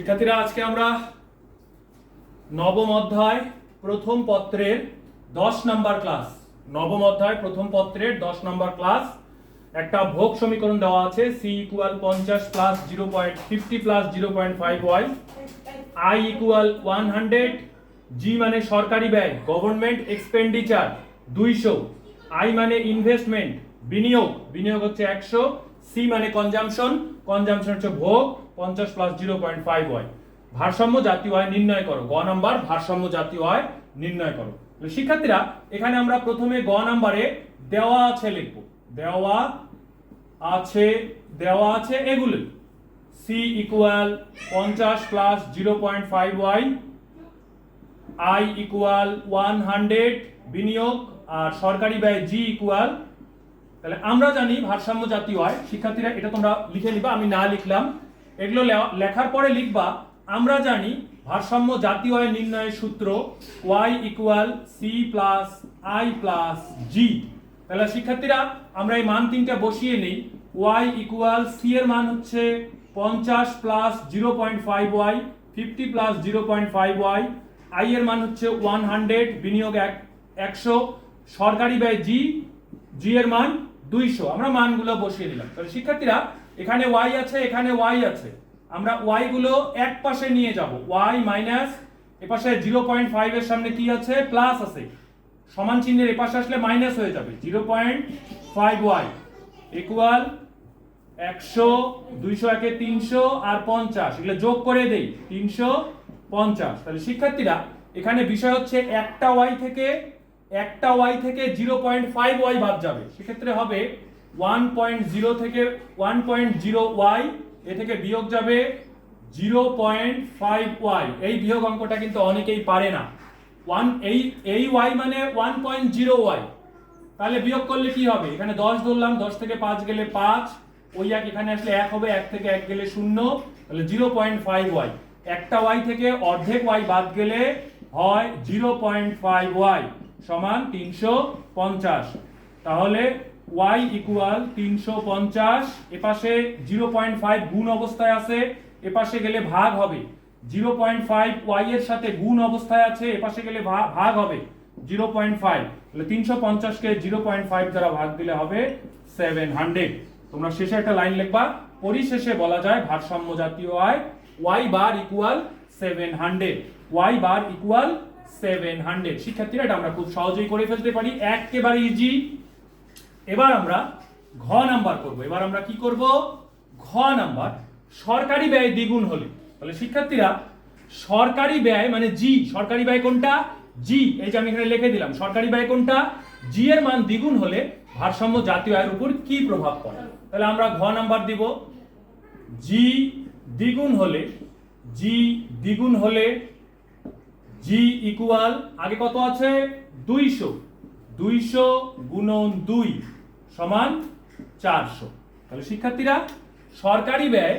শিক্ষার্থীরা, আজকে আমরা নবম অধ্যায় প্রথম পত্রের দশ নম্বর ক্লাস, নবম অধ্যায় প্রথম পত্রের দশ নম্বর ক্লাস, একটা ভোগ সমীকরণ দেওয়া আছে সি ইকুয়াল পঞ্চাশ plus zero point fifty plus zero point five Y I equal one hundred G মানে সরকারি ব্যয় গভর্নমেন্ট এক্সপেন্ডিচার দুইশো আই মানে ইনভেস্টমেন্ট বিনিয়োগ বিনিয়োগ হচ্ছে একশো সি মানে কনজামশন কনজামশন হচ্ছে ভোগ পঞ্চাশ plus zero point five Y ভারসাম্য জাতীয় আয় নির্ণয় করো। গ নাম্বার ভারসাম্য জাতীয় আয় নির্ণয় করো। শিক্ষার্থীরা, এখানে আমরা প্রথমে গ নাম্বারে দেওয়া আছে লিখব। দেওয়া আছে দেওয়া আছে এগুলো। সি ইকুয়াল পঞ্চাশ plus zero point five Y I equal one hundred বিনিয়োগ, আর সরকারি ব্যয় জি ইকুয়াল তাহলে আমরা জানি ভারসাম্য জাতীয় আয় শিক্ষার্থীরা, এটা তোমরা লিখে নিবা, আমি না লিখলাম। এগুলো লেখার পরে লিখবা, আমরা জানি ভারসাম্য জাতীয় আয় নির্ণয়ের সূত্র Y equal C plus I plus G তাহলে শিক্ষার্থীরা, আমরা এই মান তিনটা বসিয়ে নেই। ওয়াই ইকুয়াল সি এর মান হচ্ছে পঞ্চাশ plus zero point five Y fifty plus zero point five Y I এর মান হচ্ছে ওয়ান হান্ড্রেড বিনিয়োগ এক একশো। সরকারি ব্যয় জি জি এর মান দুইশো। আমরা মানগুলো বসিয়ে দিলাম। তাহলে শিক্ষার্থীরা, এখানে ওয়াই আছে, এখানে ওয়াই আছে। আমরা ওয়াই গুলো এক পাশে নিয়ে যাব। ওয়াই মাইনাস এপাশে জিরো পয়েন্ট ফাইভ এর সামনে কি আছে? প্লাস আছে। সমান চিহ্নের এপাশে আসলে মাইনাস হয়ে যাবে। Zero point five Y equal একশো, দুইশো একে তিনশো আর পঞ্চাশ। এগুলো যোগ করে দেই। তিনশো পঞ্চাশ। তাহলে শিক্ষার্থীরা, এখানে বিষয় হচ্ছে একটা ওয়াই থেকে একটা ওয়াই থেকে জিরো পয়েন্ট ফাইভ ওয়াই বাদ যাবে। সেক্ষেত্রে হবে ওয়ান পয়েন্ট জিরো থেকে ওয়ান পয়েন্ট জিরো ওয়াই এ থেকে বিয়োগ যাবে জিরো পয়েন্ট ফাইভ ওয়াই এই বিয়োগ অঙ্কটা কিন্তু অনেকেই পারে না। ওয়ান এই এই ওয়াই মানে ওয়ান পয়েন্ট জিরো ওয়াই তাহলে বিয়োগ করলে কি হবে? এখানে দশ ধরলাম, দশ থেকে পাঁচ গেলে পাঁচ, ওই এক এখানে আসলে এক হবে, এক থেকে এক গেলে শূন্য, তাহলে জিরো পয়েন্ট ফাইভ ওয়াই একটা ওয়াই থেকে অর্ধেক ওয়াই বাদ গেলে হয় জিরো পয়েন্ট ফাইভ ওয়াই সমান তিনশো পঞ্চাশ। তাহলে ওয়াই ইকুয়াল তিনশো পঞ্চাশ, এপাশে জিরো পয়েন্ট ফাইভ গুণ অবস্থায় আছে, এপাশে গেলে ভাগ হবে। জিরো পয়েন্ট ফাইভ ওয়াই এর সাথে গুণ অবস্থায় আছে, এপাশে গেলে ভাগ হবে জিরো পয়েন্ট ফাইভ। তাহলে তিনশো পঞ্চাশকে জিরো পয়েন্ট ফাইভ দ্বারা ভাগ দিলে হবে সেভেন হান্ড্রেড। তোমরা শেষে একটা লাইন লিখবা, পরিশেষে বলা যায় ভারসাম্য জাতীয় আয় Y bar equal seven hundred Y bar equal seven hundred শিক্ষার্থীরা, এটা আমরা খুব সহজেই করে ফেলতে পারি। একেবারে ইজি এবার আমরা ঘ নাম্বার করব। এবার আমরা কি করব? ঘ নাম্বার। সরকারি ব্যয় দ্বিগুণ হলে। তাহলে শিক্ষার্থীরা, সরকারি ব্যয় মানে জি সরকারি ব্যয় কোনটা? জি এই যে আমি এখানে লিখে দিলাম, সরকারি ব্যয় কোনটা? জি এর মান দ্বিগুণ হলে ভারসাম্য জাতীয় আয়ের উপর কি প্রভাব পড়ে? তাহলে আমরা ঘ নাম্বার দিব। জি দ্বিগুণ হলে জি দ্বিগুণ হলে জি ইকুয়াল আগে কত আছে? দুইশো। দুইশো গুণন দুই সমান চারশো। তাহলে শিক্ষার্থীরা, সরকারি ব্যয়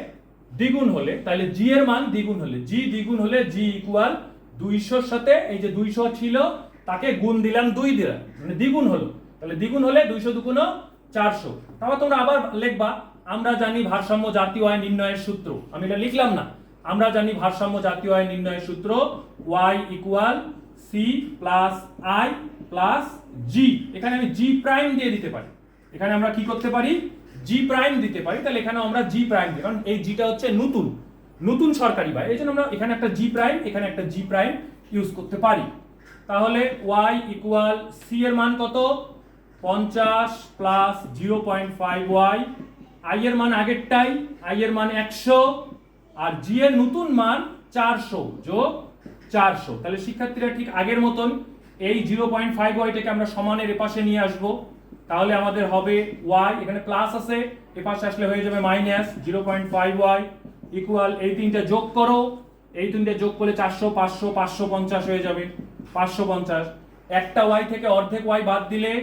দ্বিগুণ হলে, তাহলে জি এর মান দ্বিগুণ হলে জি দ্বিগুণ হলে জি ইকুয়াল দুইশোর সাথে, এই যে দুইশো ছিল, তাকে গুণ দিলাম দুই দিলাম মানে দ্বিগুণ হলো। তাহলে দ্বিগুণ হলে দুইশো দুগুণ চারশো। তারপর তোমরা আবার লিখবা, আমরা জানি ভারসাম্য জাতীয় আয় নির্ণয়ের সূত্র। আমি এটা লিখলাম না। আমরা জানি ভারসাম্য জাতীয় আয় নির্ণয়ের সূত্র Y equal C plus I plus G এখানে আমি জি প্রাইম দিয়ে দিতে পারি। এখানে আমরা কি করতে পারি? জি প্রাইম দিতে পারি। তাহলে এখানে আমরা জি প্রাইম দিই কারণ এই জিটা হচ্ছে নতুন। নতুন সরকারি ব্যয় এই জন্য আমরা এখানে একটা জি প্রাইম এখানে একটা জি প্রাইম ইউজ করতে পারি। তাহলে ওয়াই ইকুয়াল সি এর মান কত? পঞ্চাশ plus zero point five Y I এর মান আগেরটাই। আই এর মান একশো। আর জি এর নতুন মান চারশো যোগ চারশো। তাহলে শিক্ষার্থীরা ঠিক আগের মতন এই জিরো পয়েন্ট ফাইভ ওয়াইটাকে আমরা সমানের এপাশে নিয়ে আসব। তাহলে আমাদের হবে ওয়াই, এখানে প্লাস আছে এপাশে আসলে হয়ে যাবে minus zero point five Y equal এই তিনটা যোগ করো। এই তিনটে যোগ করলে চারশো, পাঁচশো পাঁচশো পঞ্চাশ হয়ে যাবে, পাঁচশো পঞ্চাশ। একটা ওয়াই থেকে অর্ধেক ওয়াই বাদ দিলে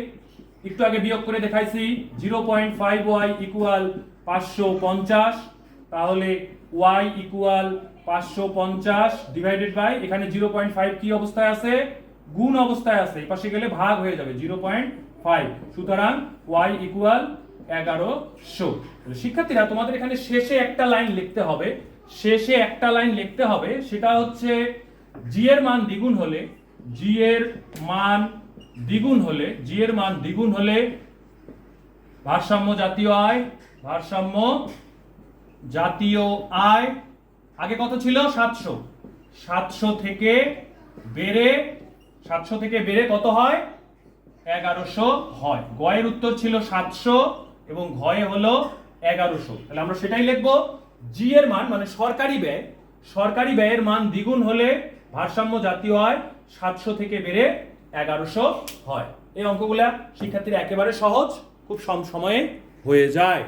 একটু আগে বিয়োগ করে দেখাইছি, zero point five Y equal পাঁচশো পঞ্চাশ। তাহলে ওয়াই ইকুয়াল পাঁচশো পঞ্চাশ ডিভাইডেড বাই এখানে জিরো পয়েন্ট ফাইভ কি অবস্থায় আছে? গুণ অবস্থায় আছে। পাশে গেলে ভাগ হয়ে যাবে জিরো পয়েন্ট ফাইভ সুতরাং ওয়াই ইকুয়াল এগারোশো। শিক্ষার্থীরা, তোমাদের এখানে শেষে একটা লাইন লিখতে হবে। শেষে একটা লাইন লিখতে হবে, সেটা হচ্ছে জি এর মান দ্বিগুণ হলে জি এর মান দ্বিগুণ হলে জি এর মান দ্বিগুণ হলে ভারসাম্য জাতীয় আয়, ভারসাম্য জাতীয় আয় আগে কত ছিল? সাতশো। সাতশো থেকে বেড়ে, সাতশো থেকে বেড়ে কত হয়? এগারোশো হয়। গয়ের উত্তর ছিল সাতশো এবং ঘয়ে হলো এগারোশো। তাহলে আমরা সেটাই লিখব। জি এর মান মানে সরকারি ব্যয়। সরকারি ব্যয়ের মান দ্বিগুণ হলে ভারসাম্য জাতীয় আয় সাতশো থেকে বেড়ে এগারোশো হয়। এই অঙ্কগুলা শিক্ষার্থীরা একেবারে সহজ, খুব কম সময়ে হয়ে যায়।